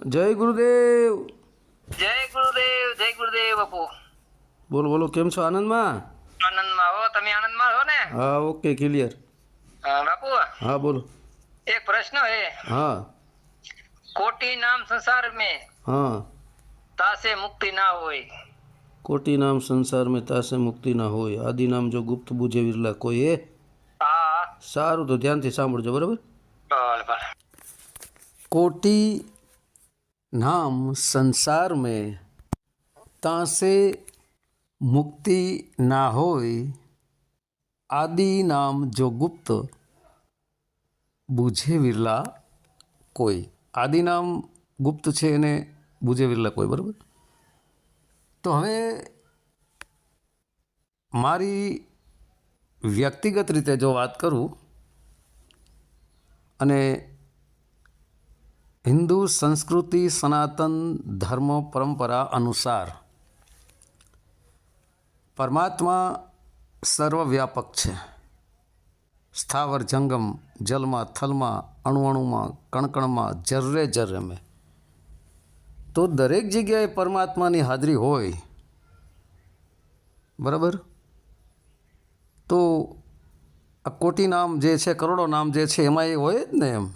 જય ગુરુદેવ જય ગુરુદેવ જય ગુરુદેવ બાપુ બોલો બોલો કેમ છો આનંદમાં આનંદમાં હો તમે આનંદમાં છો ને હા ઓકે ક્લિયર હા, બાપુ હા બોલો એક પ્રશ્ન હે હા કોટી નામ સંસાર में હા તાસે મુક્તિ ના હોય કોટી નામ સંસાર મેં તાસે મુક્તિ ના હોય આદિ નામ જો ગુપ્ત બુજે વિરલા કોઈ એ હા સારું તો ધ્યાનથી સાંભળજો બરાબર? કોટી નામ સંસાર મેં તાસે મુક્તિ ના હોય આદિ નામ જો ગુપ્ત બુજે વિરલા કોઈ. આદિ નામ ગુપ્ત છે એને બુજે વિરલા કોઈ બરાબર? તો હવે મારી વ્યક્તિગત રીતે જો વાત કરું, અને હિન્દુ સંસ્કૃતિ, સનાતન ધર્મ, પરંપરા અનુસાર પરમાત્મા સર્વવ્યાપક છે. સ્થાવર જંગમ, જલમાં, થલમાં અણુ અણુમાં કણકણમાં, જર્રે જર્રેમાં તો દરેક જગ્યાએ પરમાત્માની હાજરી હોય. બરાબર? તો આ કોટી નામ જે છે, કરોડો નામ જે છે, એમાં એ હોય જ ને એમ.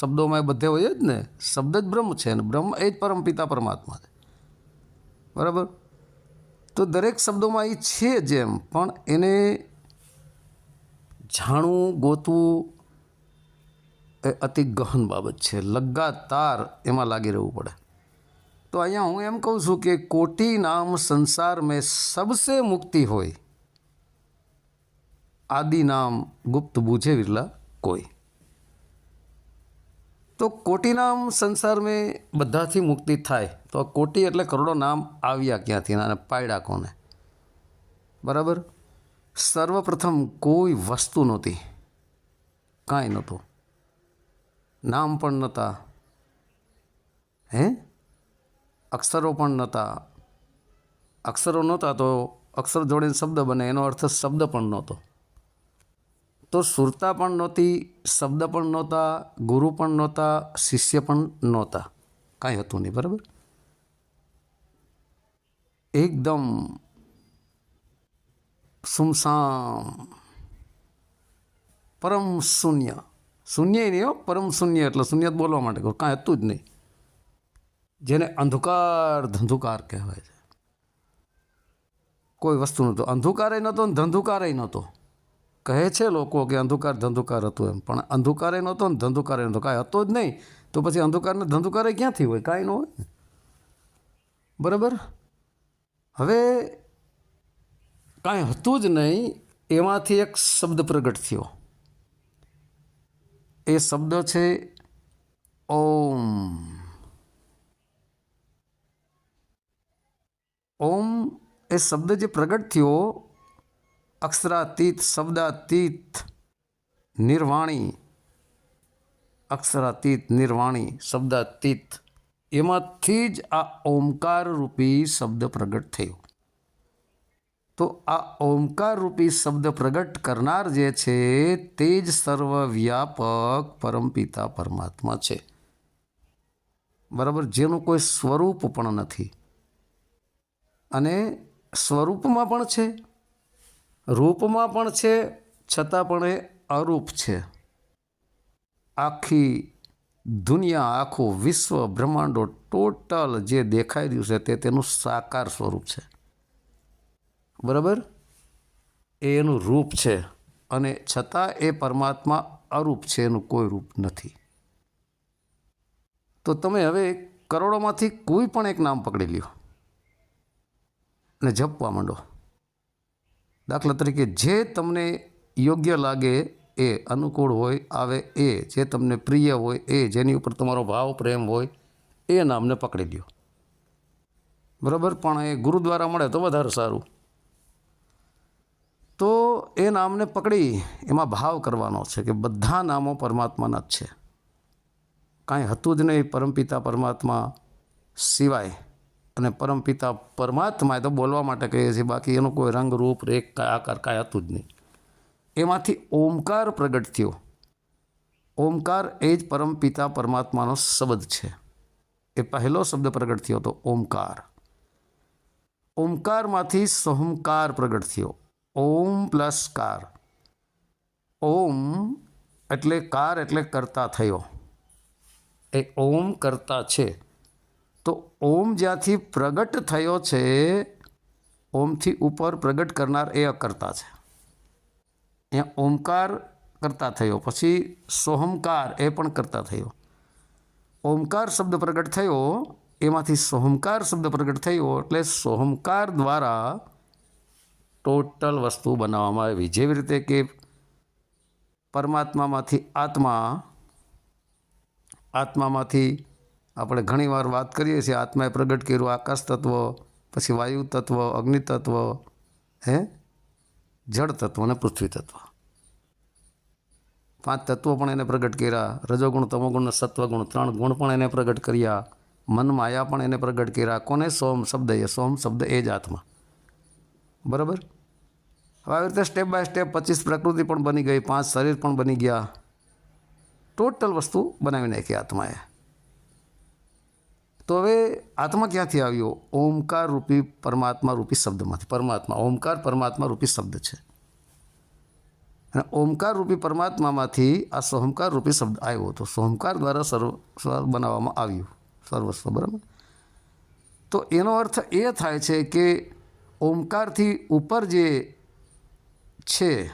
શબ્દોમાં એ બધે હોય જ ને. શબ્દ જ બ્રહ્મ છે ને. બ્રહ્મ એ જ પરમપિતા પરમાત્મા છે. બરાબર? તો દરેક શબ્દોમાં એ છે જ એમ, પણ એને જાણવું, ગોતવું એ અતિ ગહન બાબત છે. લગાતાર એમાં લાગી રહેવું પડે. તો અહીંયા હું એમ કહું છું કે કોટી નામ સંસાર મેં સબસે મુક્તિ હોય. આદિ નામ ગુપ્ત બુજે વિરલા કોઈ. તો કોટી નામ સંસાર મેં બધાથી મુક્તિ થાય. તો કોટી એટલે કરોડો નામ આવ્યા ક્યાંથી અને પાયડા કોને? બરાબર? સર્વપ્રથમ કોઈ વસ્તુ નહોતી. કાંઈ નહોતું. નામ પણ નહોતા. હે? અક્ષરો પણ નહોતા. અક્ષરો નહોતા તો અક્ષર જોડીને શબ્દ બને, એનો અર્થ શબ્દ પણ નહોતો. તો સુરતા પણ નહોતી, શબ્દ પણ નહોતા, ગુરુ પણ નહોતા, શિષ્ય પણ નહોતા. કાંઈ હતું નહીં, બરાબર? એકદમ સુમસામ. પરમ શૂન્ય. શૂન્ય નહીં હો, પરમ શૂન્ય એટલે શૂન્ય બોલવા માટે કહું. કાંઈ હતું જ નહીં. જેને અંધકાર ધંધુકાર કહેવાય છે. કોઈ વસ્તુ નહોતું. અંધકારે નહોતો ને ધંધુકારે નહોતો. કહે છે લોકો કે અંધકાર ધંધુકાર હતું એમ. પણ અંધકારે નહોતો ને ધંધુકારે નહોતો. કાંઈ હતો જ નહીં. તો પછી અંધકારને ધંધુકારે ક્યાંથી હોય? કાંઈ ન હોય. બરાબર? હવે કાંઈ હતું જ નહીં. એમાંથી એક શબ્દ પ્રગટ થયો. એ શબ્દ છે ઓમ. ઓમ એ શબ્દ જે પ્રગટ થયો અક્ષરાતીત, શબ્દાતીત, નિર્વાણી. અક્ષરાતીત, નિર્વાણી, શબ્દાતીત. એમાંથી જ આ ઓમકાર રૂપી શબ્દ પ્રગટ થયો. તો આ ઓમકાર રૂપી શબ્દ પ્રગટ કરનાર જે છે તે જ સર્વવ્યાપક પરમપિતા પરમાત્મા છે. બરાબર? જેનું કોઈ સ્વરૂપ પણ નથી. અને સ્વરૂપમાં પણ છે. રૂપમાં પણ છે, છતાં પણ એ અરૂપ છે. આખી દુનિયા, આખું વિશ્વ બ્રહ્માંડો ટોટલ જે દેખાઈ રહ્યું છે તે તેનું સાકાર સ્વરૂપ છે. બરાબર? એ એનું રૂપ છે અને છતાં એ પરમાત્મા અરૂપ છે, એનું કોઈ રૂપ નથી. તો તમે હવે કરોડોમાંથી કોઈ પણ એક નામ પકડી લ્યો અને જપવા માંડો. દાખલા તરીકે જે તમને યોગ્ય લાગે એ અનુકૂળ હોય, આવે એ, જે તમને પ્રિય હોય એ, જેની ઉપર તમારો ભાવ પ્રેમ હોય, એ નામને પકડી લ્યો. બરાબર? પણ એ ગુરુદ્વારા મળે તો વધારે સારું. તો એ નામને પકડી, એમાં ભાવ કરવાનો છે કે બધા નામો પરમાત્માના જ છે. કાંઈ હતું જ નહીં પરમપિતા પરમાત્મા સિવાય. અને પરમપિતા પરમાત્મા તો બોલવા માટે કહીએ છીએ, બાકી એનું કોઈ રંગ, રૂપ, રેખ આકાર, કાંઈ હતું જ નહીં. એમાંથી ઓમકાર પ્રગટ થયો. ઓમકાર એ જ પરમપિતા પરમાત્માનો શબ્દ છે. એ પહેલો શબ્દ પ્રગટ થયો હતો, ઓમકાર. ઓમકારમાંથી સોમકાર પ્રગટ થયો. ઓમ પ્લસ કાર. ઓમ એટલે કાર એટલે કરતા થયો. એ ઓમ કરતા છે. તો ઓમ જ્યાંથી પ્રગટ થયો છે, ઓમથી ઉપર પ્રગટ કરનાર એ અકર્તા છે. અહીંયા ઓમકાર કરતા થયો, પછી સોહમકાર એ પણ કરતા થયો. ઓમકાર શબ્દ પ્રગટ થયો, એમાંથી સોહમકાર શબ્દ પ્રગટ થયો, એટલે સોહમકાર દ્વારા ટોટલ વસ્તુ બનાવવામાં આવી. જેવી રીતે કે પરમાત્મામાંથી આત્મા, આત્મામાંથી આપણે ઘણીવાર વાત કરીએ છીએ, આત્માએ પ્રગટ કર્યું, આકાશ તત્વ, પછી વાયુ તત્વ, અગ્નિ તત્વ, હે? જળ તત્વ અને પૃથ્વી તત્વ. પાંચ તત્વો પણ એને પ્રગટ કર્યા. રજોગુણ, તમોગુણ, સત્વગુણ, ત્રણ ગુણ પણ એને પ્રગટ કર્યા. મન માયા પણ એને પ્રગટ કર્યા. કોને? સોમ શબ્દ એ સોમ શબ્દ એ જ આત્મા. બરાબર? હવે આવી રીતે સ્ટેપ બાય સ્ટેપ પચીસ પ્રકૃતિ પણ બની ગઈ, પાંચ શરીર પણ બની ગયા. ટોટલ વસ્તુ બનાવી નાખી આત્માએ. તો હવે આત્મા ક્યાંથી આવ્યો? ઓમકાર રૂપી પરમાત્મા રૂપી શબ્દમાંથી. પરમાત્મા, ઓમકાર પરમાત્મા રૂપી શબ્દ છે. અને ઓમકાર રૂપી પરમાત્મામાંથી આ સોહમકાર રૂપી શબ્દ આવ્યો હતો. સોહમકાર દ્વારા સર્વ બનાવવામાં આવ્યું. સર્વસ્વ, બરાબર? તો એનો અર્થ એ થાય છે કે ઓમકારથી ઉપર જે છે,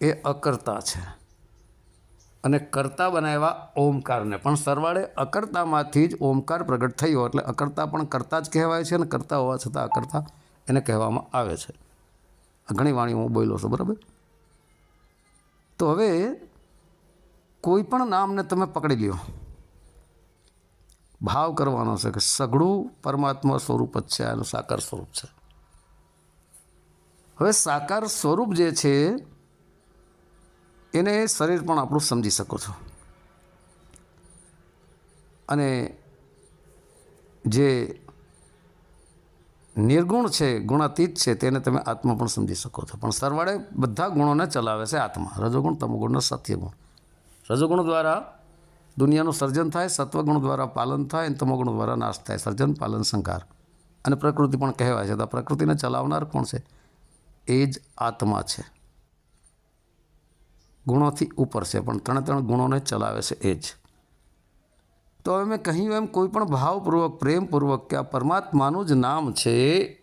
એ અકર્તા છે. અને કર્તા બનાવ્યા ઓમકારને. પણ સરવાળે અકર્તામાંથી જ ઓમકાર પ્રગટ થયો. એટલે અકર્તા પણ કરતા જ કહેવાય છે અને કરતા હોવા છતાં અકર્તા એને કહેવામાં આવે છે. ઘણી વાણી હું બોલ્યો છું, બરાબર? તો હવે કોઈ પણ નામને તમે પકડી લ્યો. ભાવ કરવાનો છે કે સઘળું પરમાત્મા સ્વરૂપ જ છે એનું સાકાર સ્વરૂપ છે. હવે સાકાર સ્વરૂપ જે છે એને શરીર પણ આપણું સમજી શકો છો. અને જે નિર્ગુણ છે, ગુણાતીત છે, તેને તમે આત્મા પણ સમજી શકો છો. પણ સરવાળે બધા ગુણોને ચલાવે છે આત્મા. રજોગુણ તમોગુણ અને સત્યગુણ. રજોગુણ દ્વારા દુનિયાનું સર્જન થાય, સત્વગુણ દ્વારા પાલન થાય અને તમોગુણ દ્વારા નાશ થાય. સર્જન, પાલન સંકાર અને પ્રકૃતિ પણ કહેવાય છે. તો પ્રકૃતિને ચલાવનાર કોણ છે? એ જ આત્મા છે. ગુણોથી ઉપર છે, પણ ત્રણે ત્રણ ગુણોને ચલાવે છે એ જ. તો હવે મેં કહ્યું એમ, કોઈ પણ ભાવપૂર્વક, પ્રેમપૂર્વક કે આ પરમાત્માનું જ નામ છે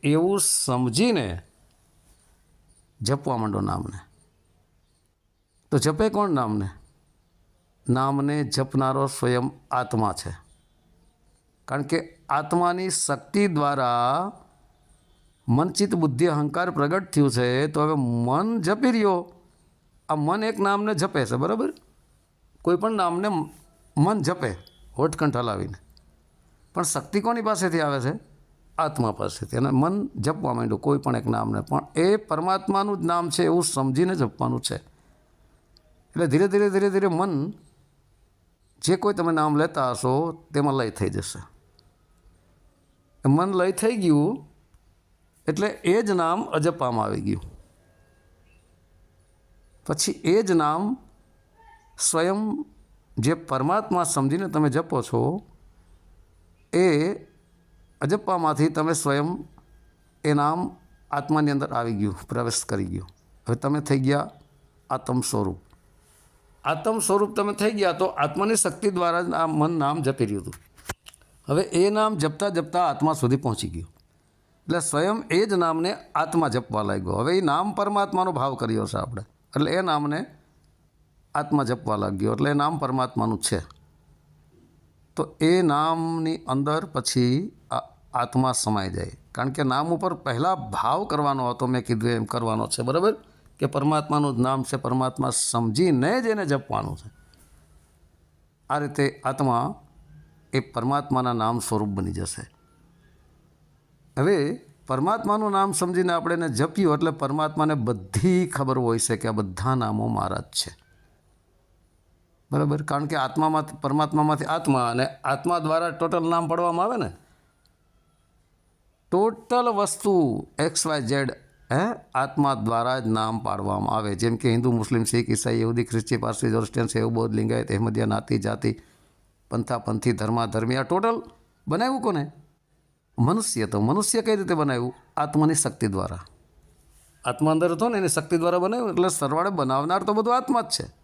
એવું સમજીને જપવા માંડો નામને. તો જપે કોણ નામને? નામને જપનારો સ્વયં આત્મા છે. કારણ કે આત્માની શક્તિ દ્વારા મનચિત બુદ્ધિ અહંકાર પ્રગટ થયું છે, તો હવે મન જપી રહ્યો. આ મન એક નામને જપે છે, બરાબર? કોઈ પણ નામને મન જપે, હોઠકંઠ હલાવીને. પણ શક્તિ કોની પાસેથી આવે છે? આત્મા પાસેથી. અને મન જપવા માંડ્યું, કોઈ પણ એક નામને. પણ એ પરમાત્માનું જ નામ છે, એવું સમજીને જપવાનું છે. એટલે ધીરે ધીરે ધીરે ધીરે મન જે કોઈ તમે નામ લેતા હશો, તેમાં લય થઈ જશે. મન લય થઈ ગયું, એટલે એ જ નામ અજપામાં આવી ગયું. પછી એ જ નામ સ્વયં જે પરમાત્મા સમજીને તમે જપો છો, એ અજપ્પામાંથી તમે સ્વયં એ નામ આત્માની અંદર આવી ગયું, પ્રવેશ કરી ગયું. હવે તમે થઈ ગયા આત્મ સ્વરૂપ. આત્મ સ્વરૂપ તમે થઈ ગયા તો આત્માની શક્તિ દ્વારા જ આ મન નામ જપી રહ્યું હતું. હવે એ નામ જપતા જપતા આત્મા સુધી પહોંચી ગયું. એટલે સ્વયં એ જ નામને આત્મા જપવા લાગ્યો. હવે એ નામ પરમાત્માનો ભાવ કર્યો છે આપણે. એટલે એ નામને આત્મા જપવા લાગ્યો. એટલે એ નામ પરમાત્માનું છે. તો એ નામની અંદર પછી આત્મા સમાઈ જાય. કારણ કે નામ ઉપર પહેલાં ભાવ કરવાનો હતો, મેં કીધું એમ કરવાનો છે. બરાબર? કે પરમાત્માનું જ નામ છે. પરમાત્મા સમજીને જ એને જપવાનું છે. આ રીતે આત્મા એ પરમાત્માના નામ સ્વરૂપ બની જશે. હવે પરમાત્માનું નામ સમજીને આપણે એને જપ્યું એટલે પરમાત્માને બધી ખબર હોય છે કે આ બધા નામો મારા જ છે. બરાબર? કારણ કે આત્મામાં, પરમાત્મામાંથી આત્મા અને આત્મા દ્વારા ટોટલ નામ પડવામાં આવે ને? ટોટલ વસ્તુ એક્સ વાય ઝેડ, હે? આત્મા દ્વારા જ નામ પાડવામાં આવે. જેમ કે હિન્દુ, મુસ્લિમ, શીખ, ઈસાઈ, યહૂદી, ખ્રિસ્તી, પારસી જોરસ્ટિયન સેવ, બૌદ્ધ, લિંગાયત, અહેમદિયા, નાતી, જાતિ, પંથા, પંથી, ધર્મા ધર્મી આ ટોટલ બનાવ્યું કોને? મનુષ્ય તો મનુષ્ય કઈ રીતે બનાવ્યું? આત્માની શક્તિ દ્વારા. આત્મા અંદર હતો ને એની શક્તિ દ્વારા બનાવ્યું? એટલે સરવાળે બનાવનાર તો બધું આત્મા જ છે.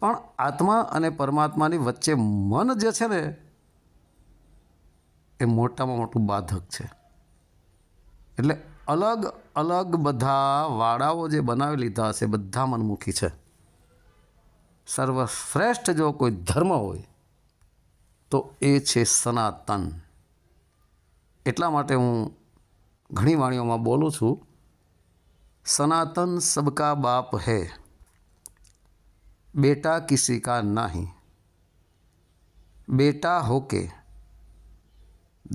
પણ આત્મા અને પરમાત્માની વચ્ચે મન જે છે ને એ મોટામાં મોટું બાધક છે. એટલે અલગ અલગ બધા વાડાઓ જે બનાવી લીધા હશે બધા મનમુખી છે. સર્વશ્રેષ્ઠ જો કોઈ ધર્મ હોય તો એ છે સનાતન. એટલા માટે હું ઘણી વાણીઓમાં બોલું છું, સનાતન સબકા બાપ હે, બેટા કિસી કા નહીં, બેટા હોકે,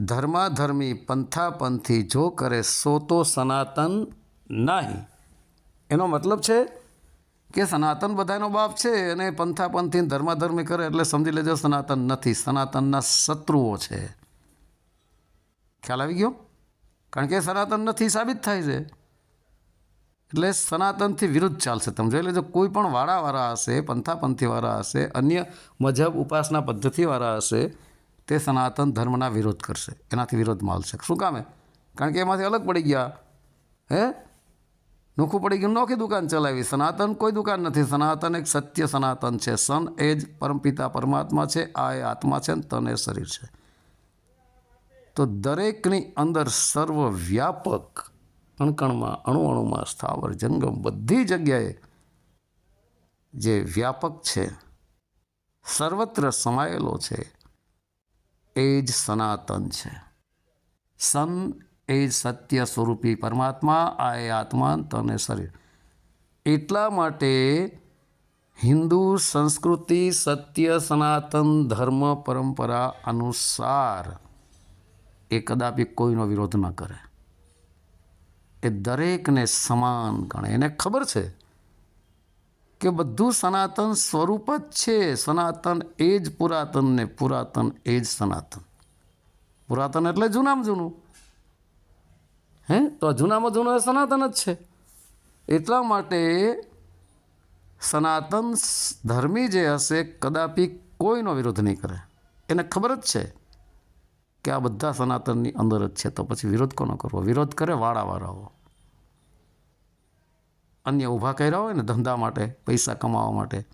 ધર્માધર્મી પંથાપંથી જો કરે સો તો સનાતન નહીં. એનો મતલબ છે કે સનાતન બધાનો બાપ છે અને પંથાપંથી ધર્માધર્મી કરે એટલે સમજી લેજો સનાતન નથી, સનાતનના શત્રુઓ છે. ખ્યાલ આવી ગયો? કારણ કે સનાતન નથી સાબિત થાય છે. એટલે સનાતનથી વિરુદ્ધ ચાલશે. તમે જોઈ લેજો, કોઈ પણ વાળાવાળા હશે, પંથાપંથીવાળા હશે, અન્ય મજહબ ઉપાસના પદ્ધતિવાળા હશે, તે સનાતન ધર્મના વિરોધ કરશે. એનાથી વિરોધ માલશે શું કામે કારણ કે એમાંથી અલગ પડી ગયા. હે? નોખું પડી ગયું. નોખી દુકાન ચલાવી. સનાતન કોઈ દુકાન નથી. સનાતન એક સત્ય સનાતન છે. સન એ જ પરમપિતા પરમાત્મા છે, આ એ આત્મા છે તન એ શરીર છે. તો દરેકની અંદર સર્વવ્યાપક કણકણમાં અણુ અણુમાં સ્થાવર જંગમ બધી જગ્યાએ જે વ્યાપક છે, સર્વત્ર સમાયેલો છે, એ જ સનાતન છે. સન એ જ સત્ય સ્વરૂપી પરમાત્મા, આ એ આત્મા તને શરીર. એટલા માટે હિન્દુ, સંસ્કૃતિ, સત્ય, સનાતન, ધર્મ, પરંપરા અનુસાર એ કદાપી કોઈનો વિરોધ ન કરે. એ દરેકને સમાન ગણે. એને ખબર છે કે બધું સનાતન સ્વરૂપ જ છે. સનાતન એ જ પુરાતન ને પુરાતન એ જ સનાતન. પુરાતન એટલે જૂનામાં જૂનું. હે? તો જૂનામાં જૂનું એ સનાતન જ છે. એટલા માટે સનાતન ધર્મી જે હશે કદાપી કોઈનો વિરોધ નહીં કરે. એને ખબર જ છે. કે આ બધા સનાતનની અંદર જ છે. તો પછી વિરોધ કોનો કરવો? વિરોધ કરે વાળાવાળાઓ. અન્ય ઊભા કર્યા હોય ને ધંધા માટે, પૈસા કમાવા માટે,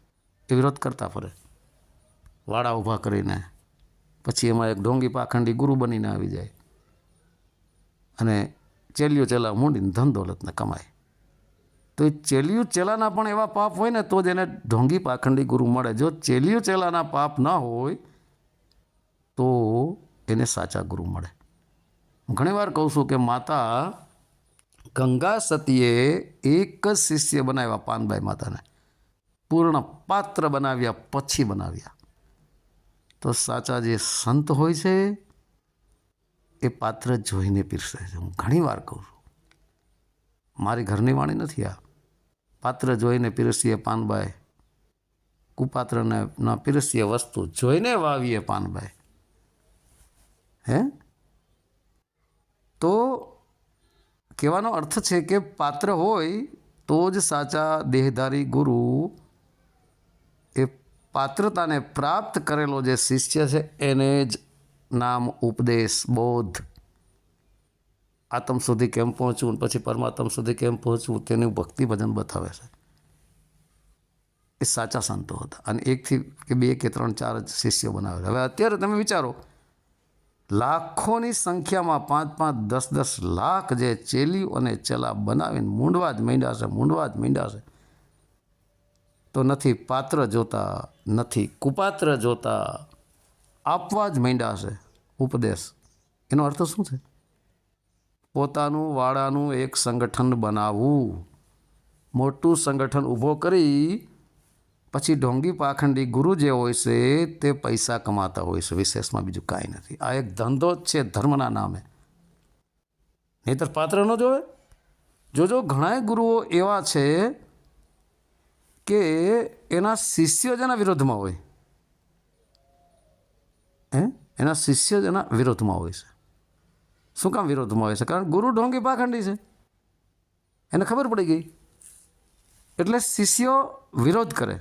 એ વિરોધ કરતા ફરે. વાળા ઊભા કરીને. પછી એમાં એક ઢોંગી પાખંડી ગુરુ બનીને આવી જાય. અને ચેલિયું ચેલા મૂંડીને ધન દોલતને કમાય. તો એ ચેલિયું ચેલાના પણ એવા પાપ હોય ને, તો જ એને ઢોંગી પાખંડી ગુરુ મળે. જો ચેલિયું ચેલાના પાપ ન હોય, તો એને સાચા ગુરુ મળે. હું ઘણીવાર કહું છું કે માતા, ગંગા સતીએ એક જ શિષ્ય બનાવ્યા પાનબાઈ માતાને. પૂર્ણ પાત્ર બનાવ્યા, પછી બનાવ્યા. તો સાચા જે સંત હોય છે, એ પાત્ર જોઈને પીરસે છે. હું ઘણીવાર કહું છું. મારી ઘરની વાણી નથી આ. પાત્ર જોઈને પીરસીએ પાનબાઈ કુપાત્રને ના પીરસીએ વસ્તુ જોઈને વાવીએ પાનબાઈ હે? તો કહેવાનો અર્થ છે કે પાત્ર હોય તો જ સાચા દેહધારી ગુરુ એ પાત્રતાને પ્રાપ્ત કરેલો જે શિષ્ય છે એને જ નામ ઉપદેશ, બોધ. આત્મ સુધી કેમ પહોંચવું પછી પરમાત્મ સુધી કેમ પહોંચવું તેનું ભક્તિ ભજન બતાવે છે. એ સાચા સંતો હતા અને એકથી કે બે કે ત્રણ ચાર જ શિષ્યો બનાવેલા. હવે અત્યારે તમે વિચારો લાખોની સંખ્યામાં પાંચ પાંચ દસ દસ લાખ જે ચેલીઓ અને ચેલા બનાવીને મૂંડવા જ માંડ્યા છે, મૂંડવા જ મીંડાશે તો નથી પાત્ર જોતા, નથી કુપાત્ર જોતા, આપવા જ માંડ્યા છે ઉપદેશ. એનો અર્થ શું છે? પોતાનું વાડાનું એક સંગઠન બનાવવું. મોટું સંગઠન ઊભો કરી પછી ઢોંગી પાખંડી ગુરુ જે હોય છે, તે પૈસા કમાતા હોય છે. વિશેષમાં બીજું કાંઈ નથી. આ એક ધંધો જ છે, ધર્મના નામે. નહીતર પાત્ર ન જોવે? જોજો, ઘણાય ગુરુઓ એવા છે કે એના શિષ્ય જ એના વિરોધમાં હોય. હે? એના શિષ્ય જ એના વિરોધમાં હોય છે. શું કામ વિરોધમાં હોય છે? કારણ ગુરુ ઢોંગી પાખંડી છે. એને ખબર પડી ગઈ. એટલે શિષ્યો વિરોધ કરે.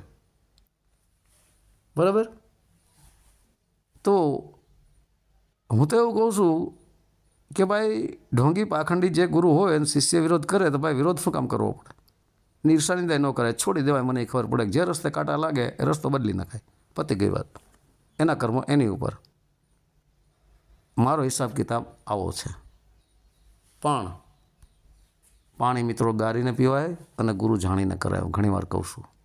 બરાબર? તો હું તો એવું કહું છું કે ભાઈ, ઢોંગી પાખંડી જે ગુરુ હોય એને શિષ્ય વિરોધ કરે, તો ભાઈ વિરોધ શું કામ કરવો પડે? નિર્શાની દાય ન કરે છોડી દેવાય, મને ખબર પડે જે રસ્તે કાંટા લાગે, એ રસ્તો બદલી નાખાય. પતી ગઈ વાત. એના કર્મો એની ઉપર. મારો હિસાબ કિતાબ આવો છે. પણ પાણી મિત્રો ગારીને પીવાય અને ગુરુ જાણીને કરાય. ઘણીવાર કહું છું.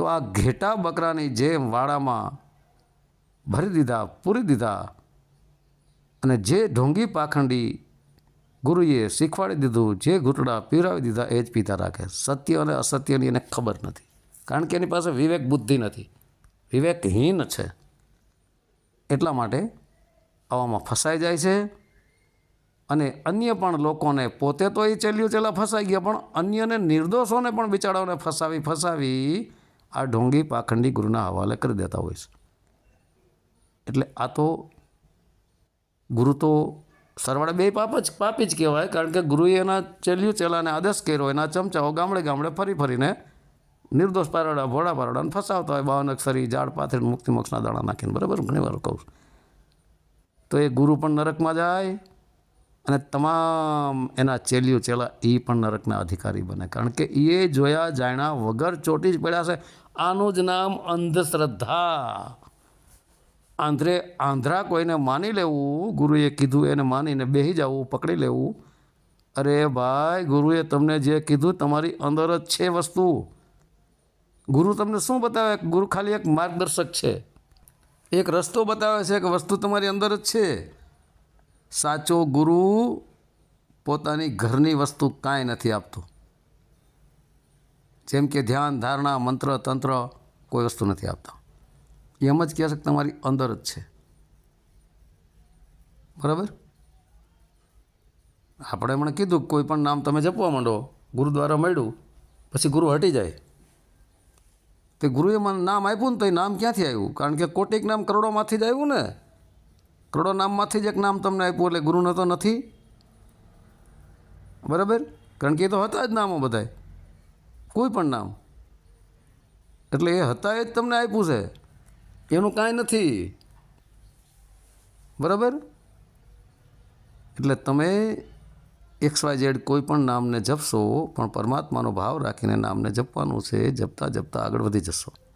તો આ ઘેટા બકરાની જેમ વાડામાં ભરી દીધા, પૂરી દીધા અને જે ઢોંગી પાખંડી ગુરુએ શીખવાડી દીધું, જે ઘૂંટડા પીવરાવી દીધા, એ જ પીતા રાખે. સત્ય અને અસત્યની એને ખબર નથી. કારણ કે એની પાસે વિવેક બુદ્ધિ નથી. વિવેકહીન છે. એટલા માટે આવામાં ફસાઈ જાય છે અને અન્ય પણ લોકોને પોતે તો એ ચેલ્યું ચેલા ફસાઈ ગયા, પણ અન્યને નિર્દોષોને પણ બિચારાઓને ફસાવી ફસાવી આ ઢોંગી પાખંડી ગુરુના હવાલે કરી દેતા હોય છે. એટલે આ તો ગુરુ તો સરવાળે બે પાપ જ પાપી જ કહેવાય, કારણ કે ગુરુએ એના ચેલ્યું ચેલાને આદેશ કર્યો, એના ચમચાઓ ગામડે ગામડે ફરી ફરીને નિર્દોષ પારડા, ભોળા પારડાને ફસાવતા હોય, બાવન અક્ષરી ઝાડ પાથરીને મુક્તિ મોક્ષના દાણા નાખીને, બરાબર? ઘણી વાર કહું તો એ ગુરુ પણ નરકમાં જાય અને તમામ એના ચેલ્યું ચેલા એ પણ નરકના અધિકારી બને. કારણ કે એ જોયા, જાણ્યા વગર ચોટી જ પડ્યા છે. આનું જ નામ અંધશ્રદ્ધા. આંધ્રે, આંધ્રા કોઈને માની લેવું, ગુરુએ કીધું એને માનીને બેસી જવું, પકડી લેવું. અરે ભાઈ, ગુરુએ તમને જે કીધું તમારી અંદર જ છે વસ્તુ. ગુરુ તમને શું બતાવે? ગુરુ ખાલી એક માર્ગદર્શક છે. એક રસ્તો બતાવે છે કે વસ્તુ તમારી અંદર જ છે. સાચો ગુરુ પોતાની ઘરની વસ્તુ કાંઈ નથી આપતો. જેમ કે ધ્યાન, ધારણા, મંત્ર, તંત્ર કોઈ વસ્તુ નથી આપતા. એમ જ કહેશે કે તમારી અંદર જ છે. બરાબર? આપણે એમણે કીધું કોઈ પણ નામ તમે જપવા માંડો ગુરુ દ્વારા મળ્યું, પછી ગુરુ હટી જાય. તે ગુરુએ મને નામ આપ્યું ને તો એ નામ ક્યાંથી આવ્યું? કારણ કે કોટિક નામ કરોડોમાંથી જ આવ્યું ને. કરોડો નામમાંથી જ એક નામ તમને આપ્યું એટલે ગુરુનો તો નથી. બરાબર? કારણ કે એ તો હતા જ નામો બધાય. કોઈ પણ નામ. એટલે એ હતા એ જ તમને આપ્યું છે. એનું કાંઈ નથી. બરાબર? એટલે તમે એક્સ વાય ઝેડ કોઈ પણ નામને જપશો, પણ પરમાત્માનો ભાવ રાખીને નામને જપવાનું છે, જપતા જપતા આગળ વધી જશો.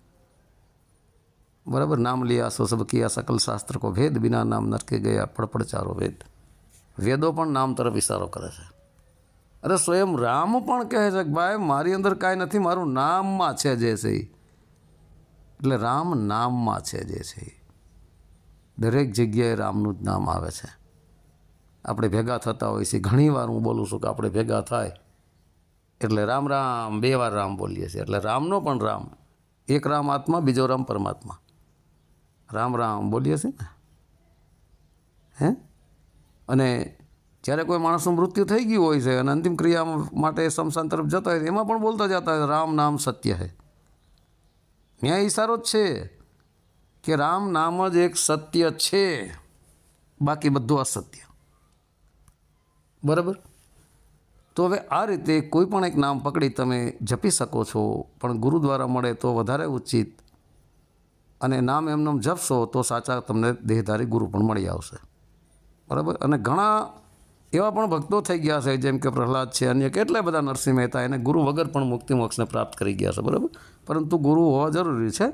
બરાબર? નામ લિયા સો સબ કિયા સકલ શાસ્ત્ર કો ભેદ, બિના નામ નરકે ગયા પડપડ ચારો વેદ વેદો પણ નામ તરફ ઇશારો કરે છે. અરે સ્વયં રામ પણ કહે છે કે ભાઈ, મારી અંદર કાંઈ નથી, મારું નામમાં છે જે છે એટલે રામ નામમાં છે જે છે દરેક જગ્યાએ રામનું જ નામ આવે છે. આપણે ભેગા થતા હોય છે. ઘણીવાર હું બોલું છું કે આપણે ભેગા થાય. એટલે રામ રામ, બે વાર રામ બોલીએ છીએ. એટલે રામનો પણ રામ. એક રામ આત્મા, બીજો રામ પરમાત્મા. રામ રામ બોલીએ છીએ ને? હે? અને જ્યારે કોઈ માણસનું મૃત્યુ થઈ ગયું હોય છે અને અંતિમ ક્રિયા માટે શમશાન તરફ જતા હોય એમાં પણ બોલતા જતા હોય રામ નામ સત્ય હે. ત્યાં ઈશારો જ છે કે રામ નામ જ એક સત્ય છે. બાકી બધું અસત્ય. બરાબર? તો હવે આ રીતે કોઈ પણ એક નામ પકડી તમે જપી શકો છો, પણ ગુરુ દ્વારા મળે તો વધારે ઉચિત. અને નામ એમનેમ જપશો તો સાચા તમને દેહધારી ગુરુ પણ મળી આવશે. બરાબર? અને ઘણા એવા પણ ભક્તો થઈ ગયા છે, જેમ કે પ્રહલાદ છે, અન્ય કેટલાય બધા નરસિંહ મહેતા એને ગુરુ વગર પણ મુક્તિ મોક્ષને પ્રાપ્ત કરી ગયા છે, બરાબર? પરંતુ ગુરુ હોવા જરૂરી છે,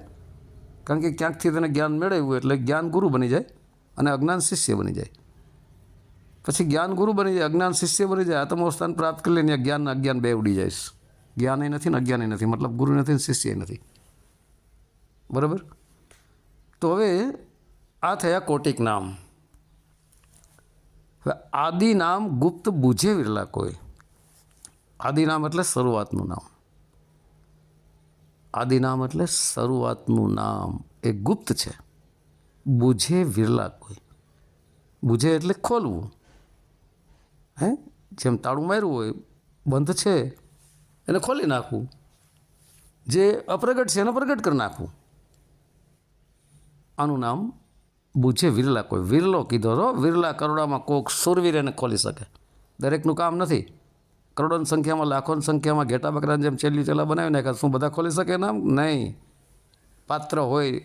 કારણ કે ક્યાંકથી તેને જ્ઞાન મેળવ્યું એટલે જ્ઞાન ગુરુ બની જાય અને અજ્ઞાન શિષ્ય બની જાય. પછી જ્ઞાન ગુરુ બની જાય, અજ્ઞાન શિષ્ય બની જાય આત્મવસ્થાન પ્રાપ્ત કરી લઈને જ્ઞાન અજ્ઞાન બે ઉડી જાય. જ્ઞાન નથી ને અજ્ઞાન નથી, મતલબ ગુરુ નથી ને શિષ્ય નથી. બરાબર? તો હવે આ થયા કોટિક નામ. હવે આદિ નામ ગુપ્ત બુજે વિરલા કોઈ. આદિ નામ એટલે શરૂઆતનું નામ. આદિ નામ એટલે શરૂઆતનું નામ. એ ગુપ્ત છે. બુજે વિરલા કોઈ. બુજે એટલે ખોલવું. હે? જેમ તાળું માર્યું હોય, બંધ છે, એને ખોલી નાખવું. જે અપ્રગટ છે, એને પ્રગટ કરી નાખવું. આનું નામ બુજે વિરલા કોઈ. વિરલો કીધો તો વિરલા કરોડામાં કોક સુરવીર એને ખોલી શકે. દરેકનું કામ નથી. કરોડોની સંખ્યામાં, લાખોની સંખ્યામાં ઘેટા બકરાની જેમ છેલ્લી છેલ્લા બનાવી નાખે શું બધા ખોલી શકે નામ નહીં. પાત્ર હોય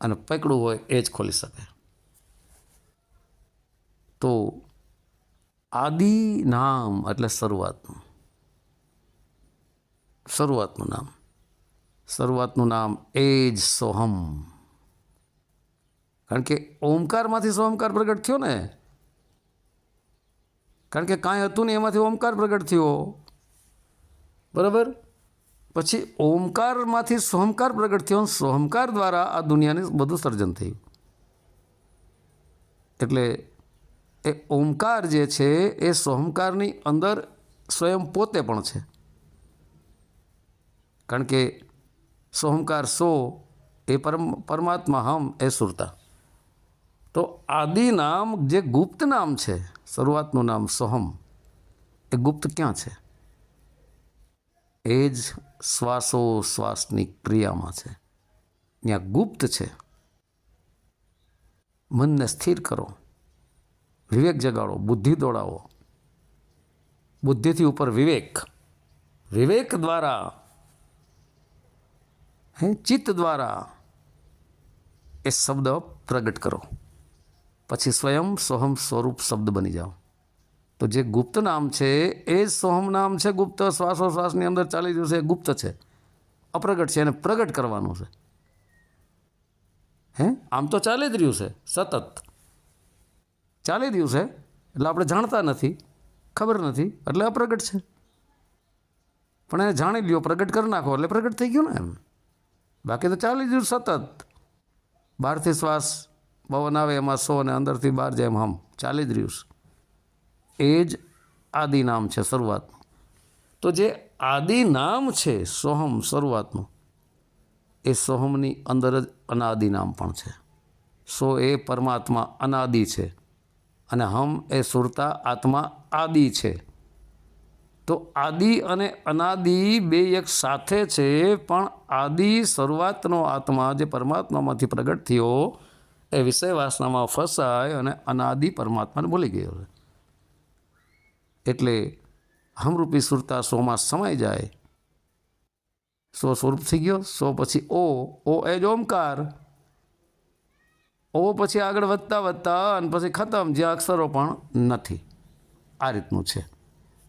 અને પકડું હોય એ જ ખોલી શકે. તો આદિ નામ એટલે શરૂઆતનું. શરૂઆતનું નામ. શરૂઆતનું નામ એ જ સોહમ. કારણ કે ઓમકારમાંથી સોમકાર પ્રગટ થયો ને? કારણ કે કાંઈ હતું નહીં, એમાંથી ઓમકાર પ્રગટ થયો. બરાબર? પછી ઓમકારમાંથી સોમકાર પ્રગટ થયો અને સોમકાર દ્વારા આ દુનિયાને બધું સર્જન થયું. એટલે એ ઓમકાર જે છે, એ સોમકારની અંદર સ્વયં પોતે પણ છે. કારણ કે સોમકાર સો એ પરમ પરમાત્મા હમ એ સુરતા. તો આદિ નામ જે ગુપ્ત નામ છે, શરૂઆતનું નામ સોહમ, એ ગુપ્ત ક્યાં છે? એ જ શ્વાસો શ્વાસની ક્રિયામાં છે. ત્યાં ગુપ્ત છે. મનને સ્થિર કરો. વિવેક જગાડો, બુદ્ધિ દોડાવો. બુદ્ધિથી ઉપર વિવેક. વિવેક દ્વારા હે ચિત્ત દ્વારા એ શબ્દ પ્રગટ કરો. પછી સ્વયં સોહમ સ્વરૂપ શબ્દ બની જાઓ તો જે ગુપ્ત નામ છે, એ જ સોહમ નામ છે, ગુપ્ત શ્વાસોશ્વાસની અંદર ચાલી રહ્યું છે, એ ગુપ્ત છે. અપ્રગટ છે, એને પ્રગટ કરવાનું છે. હે? આમ તો ચાલી જ રહ્યું છે, સતત. ચાલી રહ્યું છે, એટલે આપણે જાણતા નથી, ખબર નથી, એટલે અપ્રગટ છે. પણ એને જાણી લ્યો, પ્રગટ કરી નાખો, એટલે પ્રગટ થઈ ગયું ને એમ. બાકી તો ચાલી જ સતત. બહારથી શ્વાસ પવન આવે એમાં સો અને અંદરથી બહાર જાય એમ હમ. ચાલી જ રહ્યું છે. એ જ આદિ નામ છે શરૂઆતનું. તો જે આદિ નામ છે સોહમ શરૂઆતનું, એ સોહમની અંદર જ અનાદિ નામ પણ છે. સો એ પરમાત્મા અનાદિ છે અને હમ એ સુરતા આત્મા આદિ છે. તો આદિ અને અનાદિ બે એક સાથે છે, પણ આદિ શરૂઆતનો આત્મા જે પરમાત્મામાંથી પ્રગટ થયો, એ વિષય વાસનામાં ફસાય અને અનાદિ પરમાત્માને ભૂલી ગયો છે. એટલે હમરૂપી સુરતા સોમાં સમાઈ જાય. સો સ્વરૂપ થઈ ગયો, સો પછી ઓ ઓ એ જ ઓમકાર. ઓ પછી આગળ વધતા વધતા અને પછી ખતમ, જે અક્ષરો પણ નથી. આ રીતનું છે.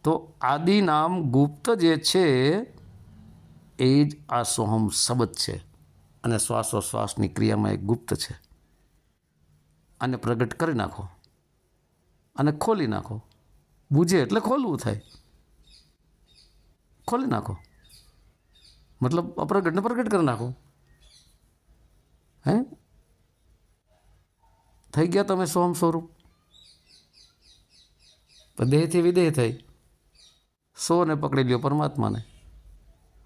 તો આદિ નામ ગુપ્ત જે છે, એ જ આ સોહમ શબ્દ છે. અને શ્વાસોશ્વાસની ક્રિયામાં એક ગુપ્ત છે. આને પ્રગટ કરી નાખો. અને ખોલી નાખો. બુજે એટલે ખોલવું થાય. ખોલી નાખો. મતલબ અપ્રગટને પ્રગટ કરી નાખો. હે? થઈ ગયા તમે સોમ સ્વરૂપ? દેહથી વિદેહ થઈ. સોને પકડી લ્યો પરમાત્માને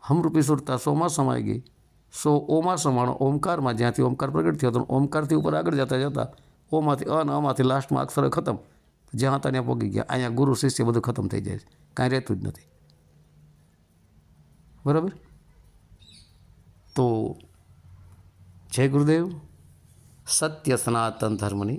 હમરૂપી સુરતા સોમાં સમાઈ ગઈ સો ઓમાં સમાણો ઓમકારમાં જ્યાંથી ઓમકાર પ્રગટ થયો હતો ઓમકારથી ઉપર આગળ જતા જતા ઓમાંથી અન અમાંથી લાસ્ટમાં અક્ષરે ખતમ જ્યાં હતા ત્યાં પગી ગયા અહીંયા ગુરુ શિષ્ય બધું ખતમ થઈ જાય છે કાંઈ રહેતું જ નથી બરાબર તો જય ગુરુદેવ સત્ય સનાતન ધર્મની